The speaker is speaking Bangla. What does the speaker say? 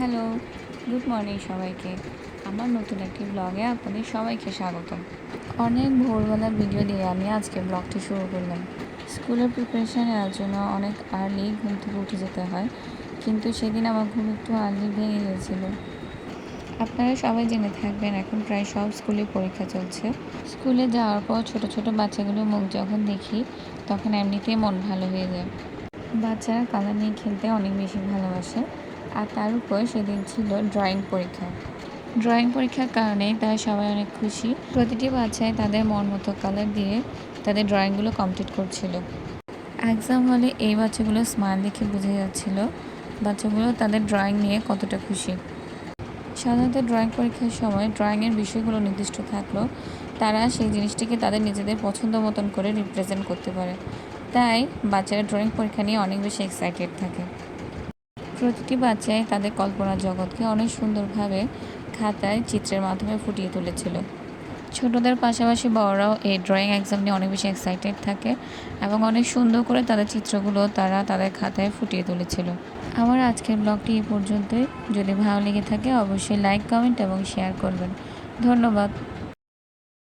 হ্যালো, গুড মর্নিং সবাইকে। আমার নতুন একটি ব্লগে আপনাদের সবাইকে স্বাগতম। অনেক ভোরবেলা ভিডিও দিয়ে আমি আজকে ব্লগটি শুরু করলাম। স্কুলের প্রিপারেশান নেওয়ার জন্য অনেক আর্লি ঘুম থেকে উঠে যেতে হয়, কিন্তু সেদিন আমার ঘুম একটু আর্লি ভেঙে গিয়েছিল। আপনারা সবাই জেনে থাকবেন, এখন প্রায় সব স্কুলে পরীক্ষা চলছে। স্কুলে যাওয়ার পর ছোট ছোট বাচ্চাগুলোর মুখ যখন দেখি, তখন এমনিতেই মন ভালো হয়ে যায়। বাচ্চারা কালার নিয়ে খেলতে অনেক বেশি ভালোবাসে। আর তার উপর সেদিন ছিল ড্রয়িং পরীক্ষা। ড্রয়িং পরীক্ষার কারণে তারা সবাই অনেক খুশি। প্রতিটি বাচ্চাই তাদের মন মতো কালার দিয়ে তাদের ড্রয়িংগুলো কমপ্লিট করছিল। এক্সাম হলে এই বাচ্চাগুলো স্মাইল দেখে বোঝা যাচ্ছিল। বাচ্চাগুলো তাদের ড্রয়িং নিয়ে কতটা খুশি। সাধারণত ড্রয়িং পরীক্ষার সময় ড্রয়িংয়ের বিষয়গুলো নির্দিষ্ট থাকলেও তারা সেই জিনিসটিকে তাদের নিজেদের পছন্দ মতন করে রিপ্রেজেন্ট করতে পারে। তাই বাচ্চারা ড্রয়িং পরীক্ষা নিয়ে অনেক বেশি এক্সাইটেড থাকে। প্রতিটি বাচ্চাই তাদের কল্পনা জগৎকে অনেক সুন্দরভাবে খাতায় চিত্রের মাধ্যমে ফুটিয়ে তুলেছিল। ছোটদের পাশাপাশি বড়রাও এই ড্রয়িং এক্সাম নিয়ে অনেক বেশি এক্সাইটেড থাকে এবং অনেক সুন্দর করে তাদের চিত্রগুলো তারা তাদের খাতায় ফুটিয়ে তুলেছিল। আমার আজকের ব্লগটি এই পর্যন্তই। যদি ভালো লেগে থাকে, অবশ্যই লাইক কমেন্ট এবং শেয়ার করবেন। ধন্যবাদ।